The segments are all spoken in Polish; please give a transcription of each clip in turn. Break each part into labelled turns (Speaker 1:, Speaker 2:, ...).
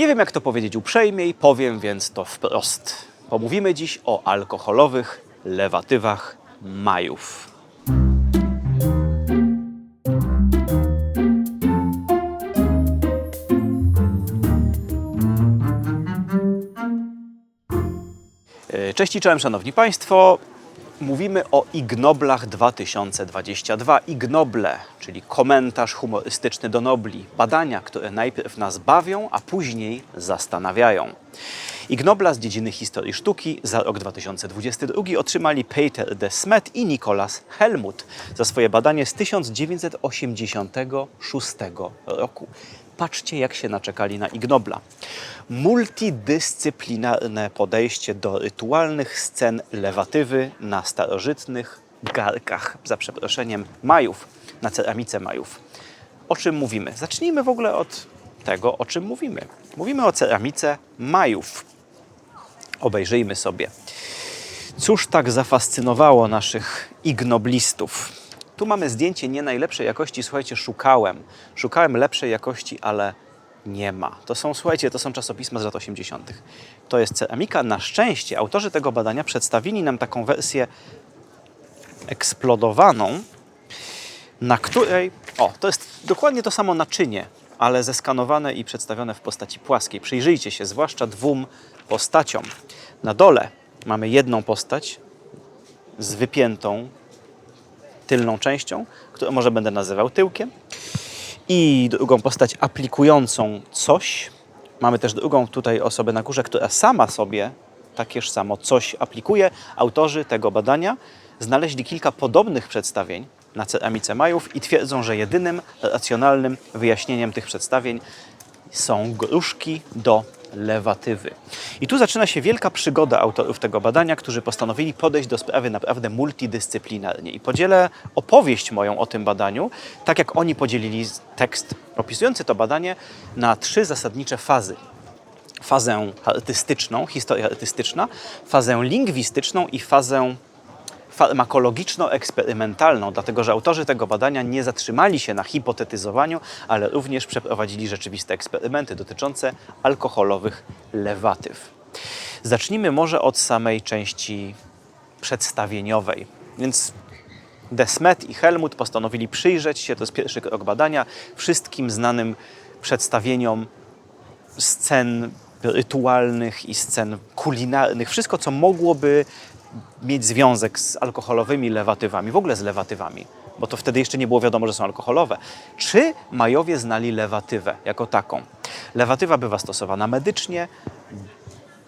Speaker 1: Nie wiem, jak to powiedzieć uprzejmiej, powiem więc to wprost. Pomówimy dziś o alkoholowych lewatywach Majów. E, Cześć i czołem, Szanowni Państwo. Mówimy o Ignoblach 2022. Ignoble, czyli komentarz humorystyczny do Nobli. Badania, które najpierw nas bawią, a później zastanawiają. Ignobla z dziedziny historii sztuki za rok 2022 otrzymali Peter de Smet i Nicolas Helmut za swoje badanie z 1986 roku. Patrzcie, jak się naczekali na Ignobla. Multidyscyplinarne podejście do rytualnych scen lewatywy na starożytnych garkach, za przeproszeniem Majów, na ceramice Majów. O czym mówimy? Zacznijmy w ogóle od tego, o czym mówimy. Mówimy o ceramice Majów. Obejrzyjmy sobie. Cóż tak zafascynowało naszych ignoblistów? Tu mamy zdjęcie nie najlepszej jakości. Słuchajcie, szukałem. Szukałem lepszej jakości, ale nie ma. To są, słuchajcie, to są czasopisma z lat 80. To jest ceramika. Na szczęście autorzy tego badania przedstawili nam taką wersję eksplodowaną, na której, o, to jest dokładnie to samo naczynie, ale zeskanowane i przedstawione w postaci płaskiej. Przyjrzyjcie się, zwłaszcza dwóm postaciom. Na dole mamy jedną postać z wypiętą tylną częścią, którą może będę nazywał tyłkiem, i drugą postać aplikującą coś. Mamy też drugą tutaj osobę na górze, która sama sobie takież samo coś aplikuje. Autorzy tego badania znaleźli kilka podobnych przedstawień na ceramice Majów i twierdzą, że jedynym racjonalnym wyjaśnieniem tych przedstawień są gruszki do lewatywy. I tu zaczyna się wielka przygoda autorów tego badania, którzy postanowili podejść do sprawy naprawdę multidyscyplinarnie. I podzielę opowieść moją o tym badaniu, tak jak oni podzielili tekst opisujący to badanie na trzy zasadnicze fazy fazę artystyczną, historia artystyczna, fazę lingwistyczną i fazę farmakologiczno-eksperymentalną, dlatego że autorzy tego badania nie zatrzymali się na hipotetyzowaniu, ale również przeprowadzili rzeczywiste eksperymenty dotyczące alkoholowych lewatyw. Zacznijmy może od samej części przedstawieniowej. Więc Desmet i Helmut postanowili przyjrzeć się, to jest pierwszy krok badania, wszystkim znanym przedstawieniom scen rytualnych i scen kulinarnych, wszystko co mogłoby mieć związek z alkoholowymi lewatywami, w ogóle z lewatywami, bo to wtedy jeszcze nie było wiadomo, że są alkoholowe. Czy Majowie znali lewatywę jako taką? Lewatywa bywa stosowana medycznie.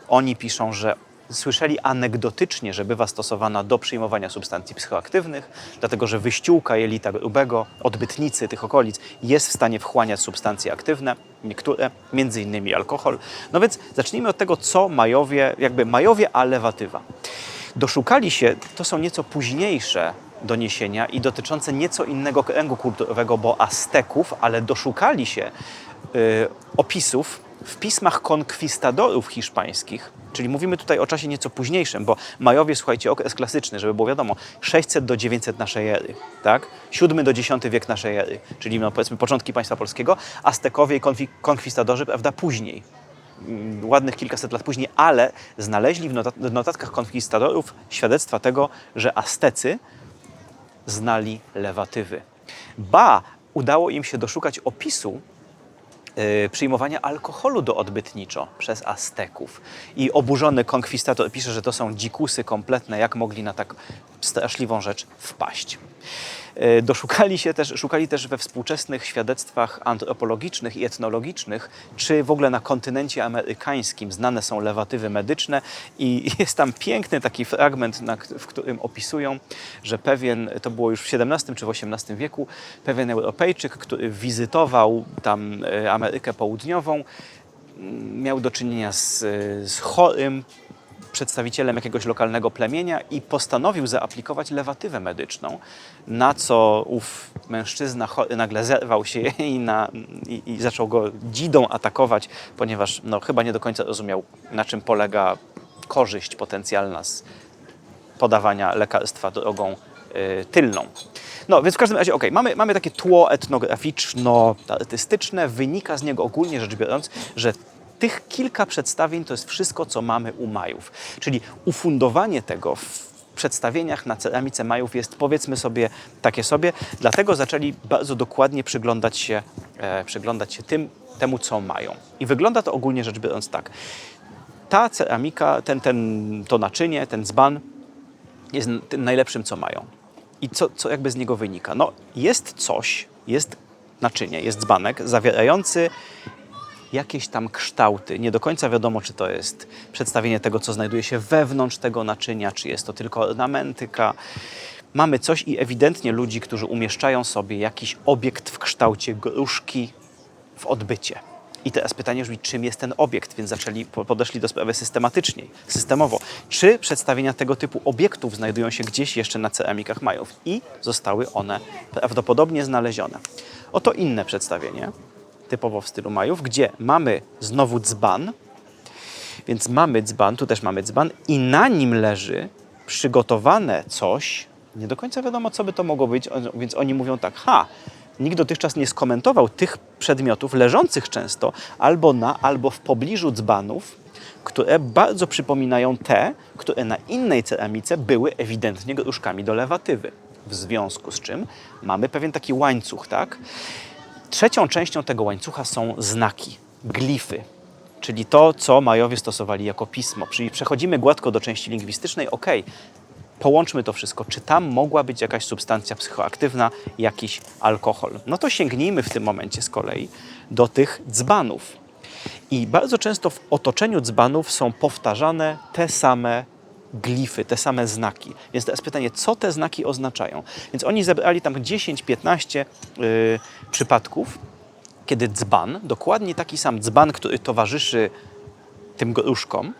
Speaker 1: Oni piszą, że słyszeli anegdotycznie, że bywa stosowana do przyjmowania substancji psychoaktywnych, dlatego że wyściółka jelita grubego, odbytnicy tych okolic jest w stanie wchłaniać substancje aktywne, niektóre, między innymi alkohol. No więc zacznijmy od tego, co Majowie, jakby Majowie, a lewatywa. Doszukali się, to są nieco późniejsze doniesienia i dotyczące nieco innego kręgu kulturowego, bo Azteków, ale doszukali się y, opisów w pismach konkwistadorów hiszpańskich, czyli mówimy tutaj o czasie nieco późniejszym, bo Majowie, słuchajcie, okres klasyczny, żeby było wiadomo, 600 do 900 naszej ery, tak? 7 do X wiek naszej ery, czyli no, powiedzmy początki państwa polskiego, Aztekowie i konkwistadorzy, prawda, później ładnych kilkaset lat później, ale znaleźli w notatkach konkwistadorów świadectwa tego, że Aztecy znali lewatywy. Ba, udało im się doszukać opisu y, przyjmowania alkoholu do odbytniczo przez Azteków. I oburzony konkwistator pisze, że to są dzikusy kompletne, jak mogli na tak straszliwą rzecz wpaść. Y, Doszukali się też, szukali też we współczesnych świadectwach antropologicznych i etnologicznych, czy w ogóle na kontynencie amerykańskim znane są lewatywy medyczne. I jest tam piękny taki fragment, w którym opisują, że pewien, to było już w XVII czy w XVIII wieku, pewien Europejczyk, który wizytował tam e, Amerykę Południową, miał do czynienia z, e, z chorym przedstawicielem jakiegoś lokalnego plemienia i postanowił zaaplikować lewatywę medyczną, na co ów mężczyzna nagle zerwał się i, na, i, i zaczął go dzidą atakować, ponieważ no, chyba nie do końca rozumiał, na czym polega korzyść potencjalna z podawania lekarstwa drogą y, tylną. No, więc w każdym razie, okej, mamy, mamy takie tło etnograficzno-artystyczne. Wynika z niego ogólnie rzecz biorąc, że tych kilka przedstawień to jest wszystko, co mamy u Majów. Czyli ufundowanie tego w przedstawieniach na ceramice Majów jest powiedzmy sobie takie sobie, dlatego zaczęli bardzo dokładnie przyglądać się, e, przyglądać się tym, temu, co mają. I wygląda to ogólnie rzecz biorąc tak. Ta ceramika, ten, ten, to naczynie, ten dzban jest tym najlepszym, co mają. I co, co jakby z niego wynika? No, jest coś, jest naczynie, jest dzbanek zawierający jakieś tam kształty. Nie do końca wiadomo, czy to jest przedstawienie tego, co znajduje się wewnątrz tego naczynia, czy jest to tylko ornamentyka. Mamy coś i ewidentnie ludzi, którzy umieszczają sobie jakiś obiekt w kształcie gruszki w odbycie. I teraz pytanie brzmi, czym jest ten obiekt, więc zaczęli, po- podeszli do sprawy systematycznie, systemowo. Czy przedstawienia tego typu obiektów znajdują się gdzieś jeszcze na ceramikach Majów? I zostały one prawdopodobnie znalezione. Oto inne przedstawienie, typowo w stylu Majów, gdzie mamy znowu dzban, więc mamy dzban, tu też mamy dzban i na nim leży przygotowane coś, nie do końca wiadomo, co by to mogło być, więc oni mówią tak, ha, nikt dotychczas nie skomentował tych przedmiotów leżących często albo na, albo w pobliżu dzbanów, które bardzo przypominają te, które na innej ceramice były ewidentnie gruszkami do lewatywy. W związku z czym mamy pewien taki łańcuch, tak? Trzecią częścią tego łańcucha są znaki, glify, czyli to, co Majowie stosowali jako pismo. Czyli przechodzimy gładko do części lingwistycznej, ok, połączmy to wszystko. Czy tam mogła być jakaś substancja psychoaktywna, jakiś alkohol? No to sięgnijmy w tym momencie z kolei do tych dzbanów. I bardzo często w otoczeniu dzbanów są powtarzane te same glify, te same znaki. Więc teraz pytanie, co te znaki oznaczają? Więc oni zebrali tam 10-15 yy, przypadków, kiedy dzban, dokładnie taki sam dzban, który towarzyszy tym gruszkom,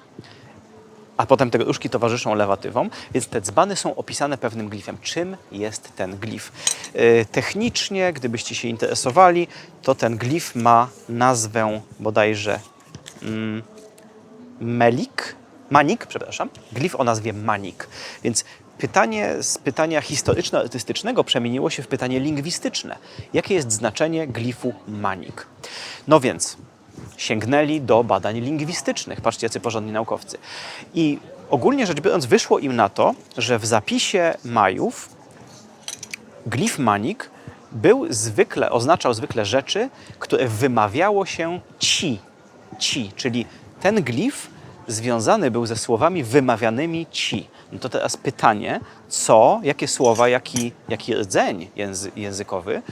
Speaker 1: a potem te gruszki towarzyszą lewatywom, więc te dzbany są opisane pewnym glifem. Czym jest ten glif? Yy, Technicznie, gdybyście się interesowali, to ten glif ma nazwę bodajże mm, melik, manik, przepraszam, glif o nazwie manik. Więc pytanie z pytania historyczno-artystycznego przemieniło się w pytanie lingwistyczne. Jakie jest znaczenie glifu manik? No więc sięgnęli do badań lingwistycznych. Patrzcie, jacy porządni naukowcy. I ogólnie rzecz biorąc, wyszło im na to, że w zapisie Majów glif manik był zwykle, oznaczał zwykle rzeczy, które wymawiało się ci. Ci, czyli ten glif związany był ze słowami wymawianymi ci. No to teraz pytanie, co, jakie słowa, jaki, jaki rdzeń języ, językowy,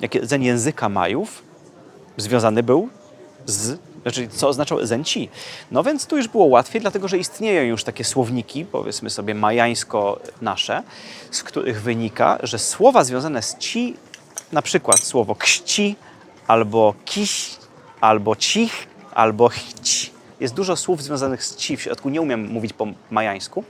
Speaker 1: jaki rdzeń języka Majów związany był z, znaczy co oznaczał rdzeń ci. No więc tu już było łatwiej, dlatego że istnieją już takie słowniki, powiedzmy sobie majańsko nasze, z których wynika, że słowa związane z ci, na przykład słowo kści, albo kiś, albo cich, albo chć. Jest dużo słów związanych z ci w środku, nie umiem mówić po majańsku,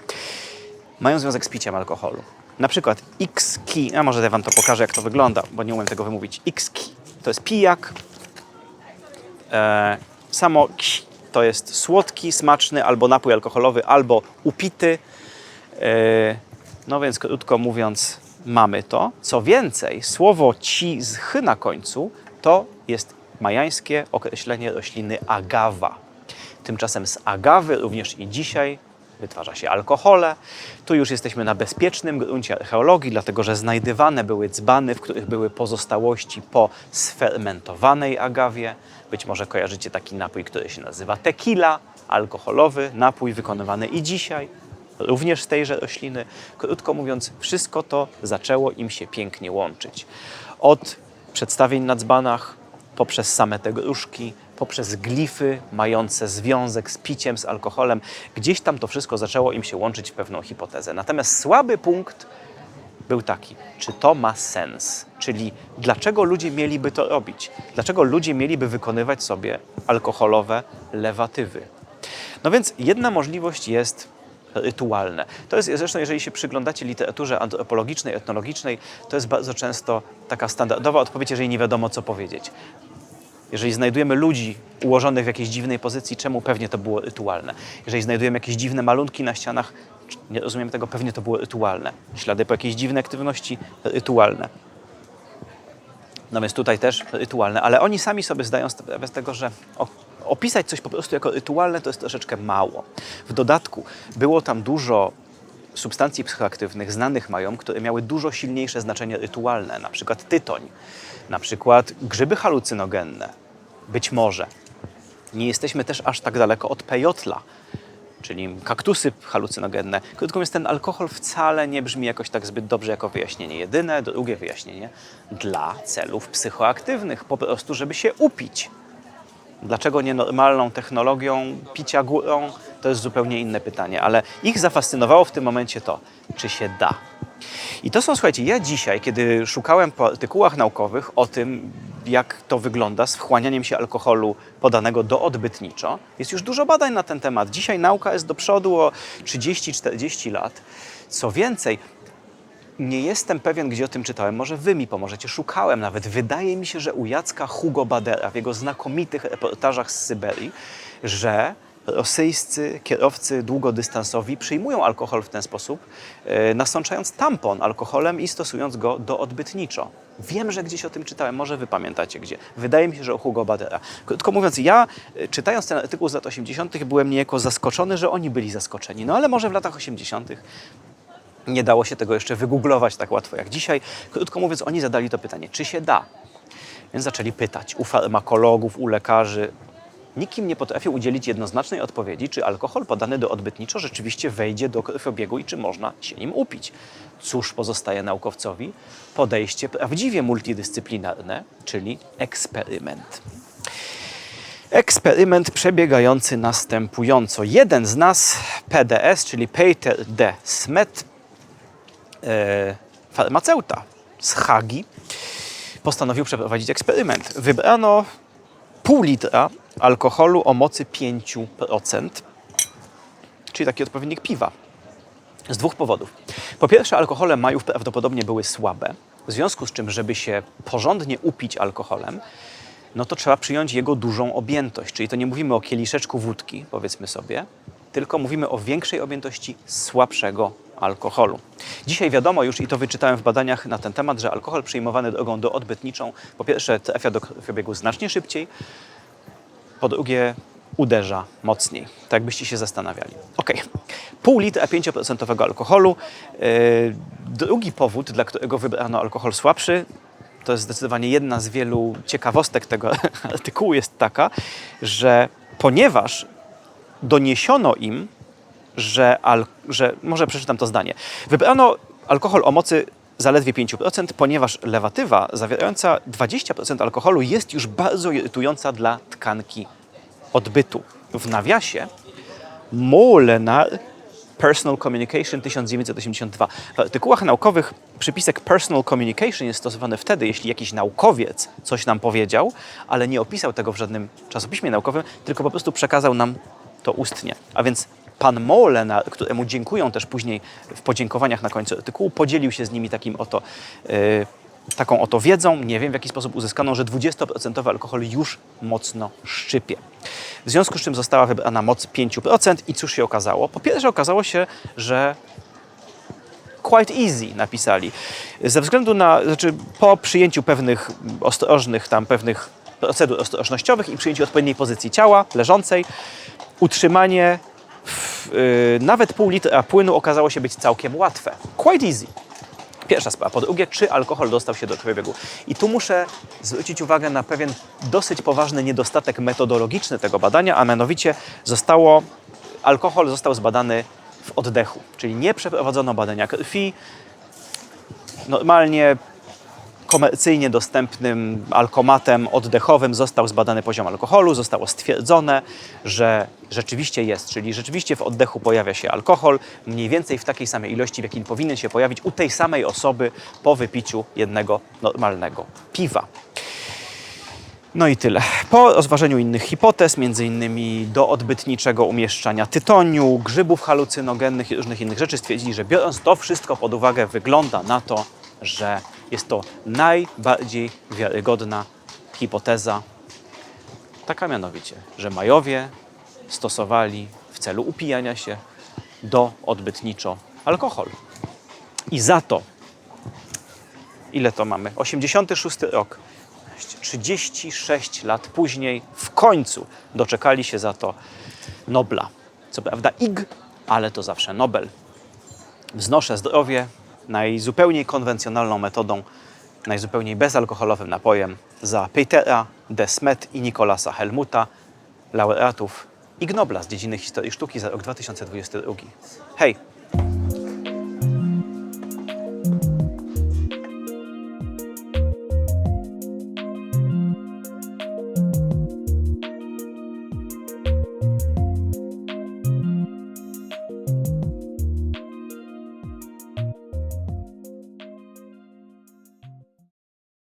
Speaker 1: mają związek z piciem alkoholu. Na przykład x-ki, a może ja wam to pokażę, jak to wygląda, bo nie umiem tego wymówić. X-ki to jest pijak, E, samo ksi to jest słodki, smaczny albo napój alkoholowy, albo upity. E, no więc krótko mówiąc, mamy to. Co więcej, słowo ci z ch na końcu to jest majańskie określenie rośliny agawa. Tymczasem z agawy również i dzisiaj wytwarza się alkohole. Tu już jesteśmy na bezpiecznym gruncie archeologii, dlatego że znajdywane były dzbany, w których były pozostałości po sfermentowanej agawie. Być może kojarzycie taki napój, który się nazywa tequila, alkoholowy napój wykonywany i dzisiaj, również z tejże rośliny. Krótko mówiąc, wszystko to zaczęło im się pięknie łączyć. Od przedstawień na dzbanach, poprzez same te gruszki, poprzez glify mające związek z piciem, z alkoholem. Gdzieś tam to wszystko zaczęło im się łączyć w pewną hipotezę. Natomiast słaby punkt był taki, czy to ma sens? Czyli dlaczego ludzie mieliby to robić? Dlaczego ludzie mieliby wykonywać sobie alkoholowe lewatywy? No więc jedna możliwość jest rytualne. To jest zresztą, jeżeli się przyglądacie literaturze antropologicznej, etnologicznej, to jest bardzo często taka standardowa odpowiedź, jeżeli nie wiadomo, co powiedzieć. Jeżeli znajdujemy ludzi ułożonych w jakiejś dziwnej pozycji, czemu pewnie to było rytualne? Jeżeli znajdujemy jakieś dziwne malunki na ścianach, nie rozumiem tego, pewnie to było rytualne. Ślady po jakiejś dziwnej aktywności, rytualne. No więc tutaj też rytualne, ale oni sami sobie zdają sprawę z tego, że opisać coś po prostu jako rytualne to jest troszeczkę mało. W dodatku było tam dużo substancji psychoaktywnych znanych mają, które miały dużo silniejsze znaczenie rytualne, na przykład tytoń, na przykład grzyby halucynogenne, być może. Nie jesteśmy też aż tak daleko od pejotla, czyli kaktusy halucynogenne. Krótko mówiąc, ten alkohol wcale nie brzmi jakoś tak zbyt dobrze jako wyjaśnienie. Jedyne, drugie wyjaśnienie dla celów psychoaktywnych, po prostu, żeby się upić. Dlaczego nie normalną technologią picia górą, to jest zupełnie inne pytanie, ale ich zafascynowało w tym momencie to, czy się da. I to są, słuchajcie, ja dzisiaj, kiedy szukałem po artykułach naukowych o tym, jak to wygląda z wchłanianiem się alkoholu podanego do odbytniczo, jest już dużo badań na ten temat. Dzisiaj nauka jest do przodu o 30-40 lat. Co więcej, nie jestem pewien, gdzie o tym czytałem. Może wy mi pomożecie. Szukałem nawet. Wydaje mi się, że u Jacka Hugo Badera w jego znakomitych reportażach z Syberii, że rosyjscy kierowcy długodystansowi przyjmują alkohol w ten sposób, e, nasączając tampon alkoholem i stosując go do odbytniczo. Wiem, że gdzieś o tym czytałem, może wy pamiętacie gdzie. Wydaje mi się, że u Hugo Badera. Krótko mówiąc, ja e, czytając ten artykuł z lat 80. byłem niejako zaskoczony, że oni byli zaskoczeni. No ale może w latach 80. Nie dało się tego jeszcze wygooglować tak łatwo jak dzisiaj. Krótko mówiąc, oni zadali to pytanie, czy się da? Więc zaczęli pytać u farmakologów, u lekarzy. Nikim nie potrafił udzielić jednoznacznej odpowiedzi, czy alkohol podany do odbytniczo rzeczywiście wejdzie do krwiobiegu i czy można się nim upić. Cóż pozostaje naukowcowi? Podejście prawdziwie multidyscyplinarne, czyli eksperyment. Eksperyment przebiegający następująco. Jeden z nas, PDS, czyli Peter D. Smet, e, farmaceuta z Hagi, postanowił przeprowadzić eksperyment. Wybrano pół litra alkoholu o mocy 5%, czyli taki odpowiednik piwa. Z dwóch powodów. Po pierwsze, alkohole majów prawdopodobnie były słabe, w związku z czym, żeby się porządnie upić alkoholem, no to trzeba przyjąć jego dużą objętość. Czyli to nie mówimy o kieliszeczku wódki, powiedzmy sobie, tylko mówimy o większej objętości słabszego alkoholu. Dzisiaj wiadomo już, i to wyczytałem w badaniach na ten temat, że alkohol przyjmowany drogą do odbytniczą, po pierwsze trafia do krwiobiegu znacznie szybciej, po drugie uderza mocniej. Tak jakbyście się zastanawiali. Ok, pół litra 5% alkoholu. Yy, drugi powód, dla którego wybrano alkohol słabszy, to jest zdecydowanie jedna z wielu ciekawostek tego artykułu, jest taka, że ponieważ doniesiono im, że, al, że może przeczytam to zdanie. Wybrano alkohol o mocy zaledwie 5%, ponieważ lewatywa zawierająca 20% alkoholu jest już bardzo irytująca dla tkanki odbytu. W nawiasie Molenar Personal Communication 1982. W artykułach naukowych przypisek Personal Communication jest stosowany wtedy, jeśli jakiś naukowiec coś nam powiedział, ale nie opisał tego w żadnym czasopiśmie naukowym, tylko po prostu przekazał nam to ustnie. A więc pan Molenar, któremu dziękują też później w podziękowaniach na końcu artykułu, podzielił się z nimi takim oto, yy, taką oto wiedzą, nie wiem w jaki sposób uzyskaną, że 20% alkohol już mocno szczypie. W związku z czym została wybrana moc 5% i cóż się okazało? Po pierwsze okazało się, że quite easy napisali. Ze względu na, znaczy po przyjęciu pewnych ostrożnych tam pewnych procedur ostrożnościowych i przyjęciu odpowiedniej pozycji ciała leżącej, utrzymanie nawet pół litra płynu okazało się być całkiem łatwe. Quite easy. Pierwsza sprawa. Po drugie, czy alkohol dostał się do krwiobiegu? I tu muszę zwrócić uwagę na pewien dosyć poważny niedostatek metodologiczny tego badania, a mianowicie zostało, alkohol został zbadany w oddechu, czyli nie przeprowadzono badania krwi. Normalnie komercyjnie dostępnym alkomatem oddechowym został zbadany poziom alkoholu, zostało stwierdzone, że rzeczywiście jest, czyli rzeczywiście w oddechu pojawia się alkohol, mniej więcej w takiej samej ilości, w jakiej powinien się pojawić u tej samej osoby po wypiciu jednego normalnego piwa. No i tyle. Po rozważeniu innych hipotez, innymi do odbytniczego umieszczania tytoniu, grzybów halucynogennych i różnych innych rzeczy, stwierdzili, że biorąc to wszystko pod uwagę, wygląda na to, że jest to najbardziej wiarygodna hipoteza. Taka mianowicie, że Majowie stosowali w celu upijania się do odbytniczo alkohol. I za to, ile to mamy? 86 rok, 2016. 36 lat później w końcu doczekali się za to Nobla. Co prawda IG, ale to zawsze Nobel. Wznoszę zdrowie najzupełniej konwencjonalną metodą, najzupełniej bezalkoholowym napojem za Petera, Desmet i Nikolasa Helmuta, laureatów Ig Nobla z dziedziny historii sztuki za rok 2022. Hej!